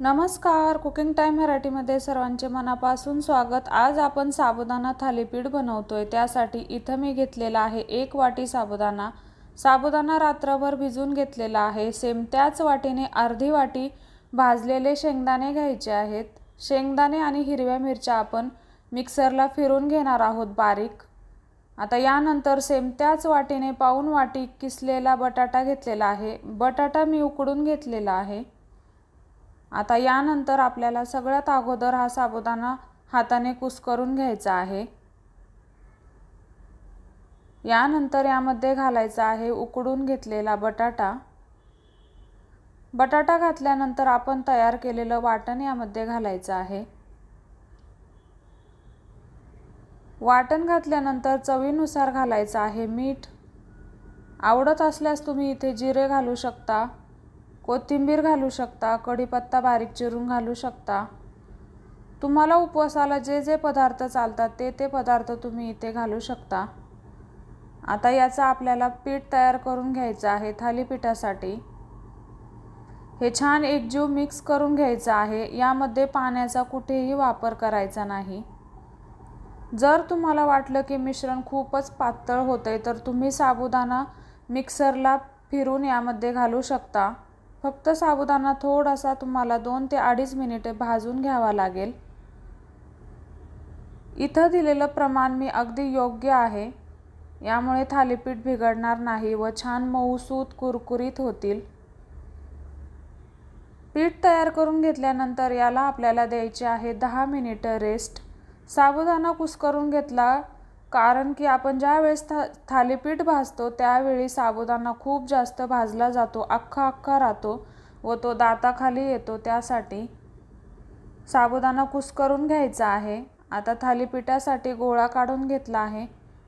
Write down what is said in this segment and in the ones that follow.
नमस्कार. Cooking time मराठीमध्ये सर्वांचे मनापासून स्वागत. आज आपण साबुदाणा थालीपीठ बनवतोय. त्यासाठी इथं मी घेतलेला आहे एक वाटी साबुदाणा. साबुदाणा रात्रभर भिजून घेतलेला आहे. सेम त्याच वाटीने अर्धी वाटी भाजलेले शेंगदाणे घ्यायचे आहेत. शेंगदाणे आणि हिरव्या मिरच्या आपण मिक्सरला फिरून घेणार आहोत बारीक. आता यानंतर सेम त्याच वाटीने पाऊन वाटी किसलेला बटाटा घेतलेला आहे. बटाटा मी उकडून घेतलेला आहे. आता यानंतर आपल्याला सगळ्यात अगोदर हा साबुदाणा हाताने कुस्करून घ्यायचा आहे. यानंतर यामध्ये घालायचा आहे उकडून घेतलेला बटाटा. बटाटा घातल्यानंतर आपण तयार केलेलं वाटण यामध्ये घालायचं आहे. वाटण घातल्यानंतर चवीनुसार घालायचं आहे मीठ. आवडत असल्यास तुम्ही इथे जिरे घालू शकता. कोथिंबीर घालू शकता कढीपत्ता बारीक चिरून घालू शकता. तुम्हाला उपवासाला जे जे पदार्थ चालतात ते ते पदार्थ तुम्ही इथे घालू शकता. आता याचा आपल्याला पीठ तयार करून घ्यायचं आहे थालीपीठासाठी. हे छान एकजीव मिक्स करून घ्यायचं आहे. यामध्ये पाण्याचा कुठेही वापर करायचा नाही. जर तुम्हाला वाटलं की मिश्रण खूपच पातळ होतं आहे तर तुम्ही साबुदाणा मिक्सरला फिरून यामध्ये घालू शकता. फक्त साबुदाणा थोडासा तुम्हाला दोन ते अडीच मिनिटे भाजून घ्यावा लागेल. इथं दिलेलं प्रमाण मी अगदी योग्य आहे. यामुळे थालीपीठ बिघडणार नाही व छान मऊसूत कुरकुरीत होतील. पीठ तयार करून घेतल्यानंतर याला आपल्याला द्यायचे आहे दहा मिनिटं रेस्ट साबुदाणा कुस्करून घेतला कारण की आपण ज्या वेळेस था थालीपीठ भाजतो त्यावेळी साबुदाणा खूप जास्त भाजला जातो अख्खा अख्खा राहतो व तो दाताखाली येतो. त्यासाठी साबुदाणा कुस्करून घ्यायचा आहे. आता थालीपीठासाठी गोळा काढून घेतला आहे.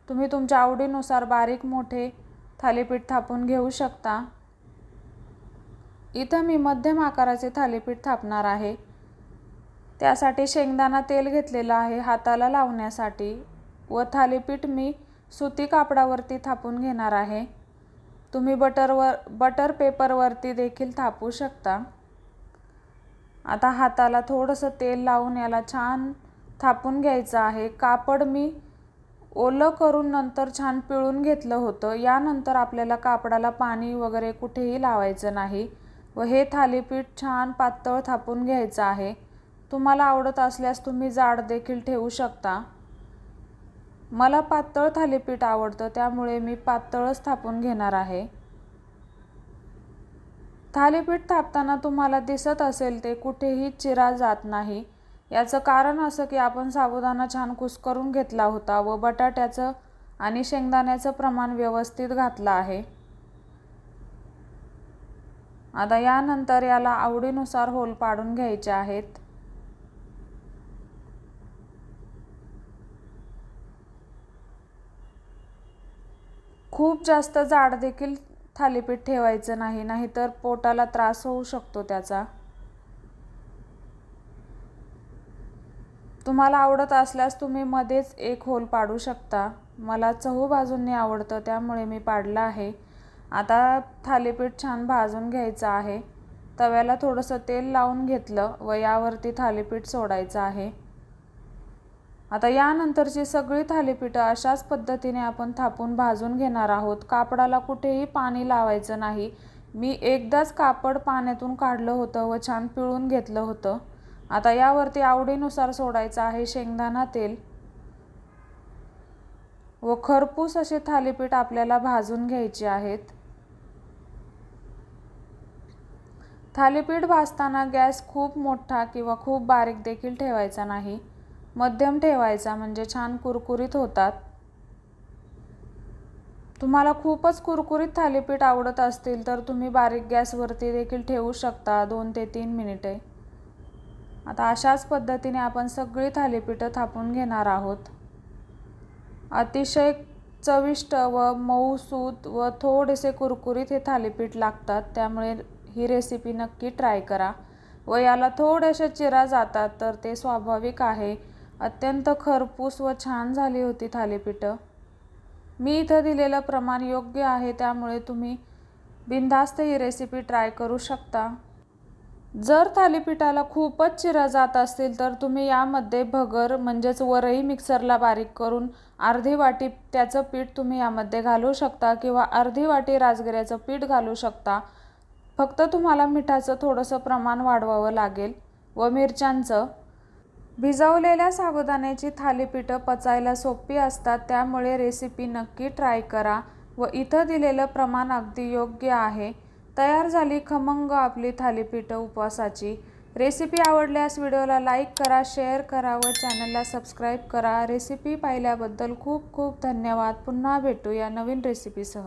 तुम्ही तुमच्या आवडीनुसार बारीक मोठे थालीपीठ थापून घेऊ शकता. इथं मी मध्यम आकाराचे थालीपीठ थापणार आहे. त्यासाठी शेंगदाणा तेल घेतलेलं आहे हाताला लावण्यासाठी. व थालीपीठ मी सुती कापडावरती थापून घेणार आहे. तुम्ही बटरवर बटर पेपरवरती देखील थापू शकता. आता हाताला थोडंसं तेल लावून याला छान थापून घ्यायचं आहे. कापड मी ओलं करून नंतर छान पिळून घेतलं होतं. यानंतर आपल्याला कापडाला पाणी वगैरे कुठेही लावायचं नाही व हे थालीपीठ छान पातळ थापून घ्यायचं आहे. तुम्हाला आवडत असल्यास तुम्ही जाड देखील ठेवू शकता. मला पातळ थालीपीठ आवडतं त्यामुळे मी पातळच थापून घेणार आहे. थालीपीठ थापताना तुम्हाला दिसत असेल ते कुठेही चिरा जात नाही. याचं कारण असं की आपण साबुदाणा छान कुस्करून घेतला होता व बटाट्याचं आणि शेंगदाण्याचं प्रमाण व्यवस्थित घातलं आहे. आता यानंतर याला आवडीनुसार होल पाडून घ्यायचे आहेत. खूप जास्त जाड देखील थालीपीठ ठेवायचं नाही नाहीतर पोटाला त्रास होऊ शकतो त्याचा. तुम्हाला आवडत असल्यास तुम्ही मध्येच एक होल पाडू शकता. मला चहू बाजूंनी आवडतं त्यामुळे मी पाडलं आहे. आता थालीपीठ छान भाजून घ्यायचं आहे. तव्याला थोडंसं तेल लावून घेतलं व यावरती थालीपीठ सोडायचं आहे. आता यानंतरची सगळी थालीपीठं अशाच पद्धतीने आपण थापून भाजून घेणार आहोत. कापडाला कुठेही पाणी लावायचं नाही. मी एकदाच कापड पाण्यातून काढलं होतं व छान पिळून घेतलं होतं. आता यावरती आवडीनुसार सोडायचं आहे शेंगदाणा तेल व खरपूस असे थालीपीठ आपल्याला भाजून घ्यायचे आहेत. थालीपीठ भाजताना गॅस खूप मोठा किंवा खूप बारीक देखील ठेवायचा नाही. मध्यम ठेवायचा म्हणजे छान कुरकुरीत होतात. तुम्हाला खूपच कुरकुरीत थालीपीठ आवडत असतील तर तुम्ही बारीक गॅसवरती देखील ठेवू शकता दोन ते तीन मिनिटे. आता अशाच पद्धतीने आपण सगळी थालीपीठं थापून घेणार आहोत. अतिशय चविष्ट व मऊसूत व थोडेसे कुरकुरीत हे थालीपीठ लागतात त्यामुळे ही रेसिपी नक्की ट्राय करा. व याला थोड्याशा चिरा जातात तर ते स्वाभाविक आहे. अत्यंत खरपूस व छान झाली होती थालीपीठं. मी इथं दिलेलं प्रमाण योग्य आहे त्यामुळे तुम्ही बिनधास्त ही रेसिपी ट्राय करू शकता. जर थालीपीठाला खूपच चिरा जात असतील तर तुम्ही यामध्ये भगर म्हणजेच वरई मिक्सरला बारीक करून अर्धी वाटी त्याचं पीठ तुम्ही यामध्ये घालू शकता किंवा अर्धी वाटी राजगिऱ्याचं पीठ घालू शकता. फक्त तुम्हाला मिठाचं थोडंसं प्रमाण वाढवावं लागेल व मिरच्यांचं. भिजवलेल्या साबुदाण्याची थालीपीठं पचायला सोपी असतात त्यामुळे रेसिपी नक्की ट्राय करा व इथं दिलेलं प्रमाण अगदी योग्य आहे. तयार झाली खमंग आपली थालीपीठं उपवासाची. रेसिपी आवडल्यास व्हिडिओला लाईक करा शेअर करा व चॅनलला सबस्क्राईब करा. रेसिपी पाहिल्याबद्दल खूप खूप धन्यवाद. पुन्हा भेटूया नवीन रेसिपीसह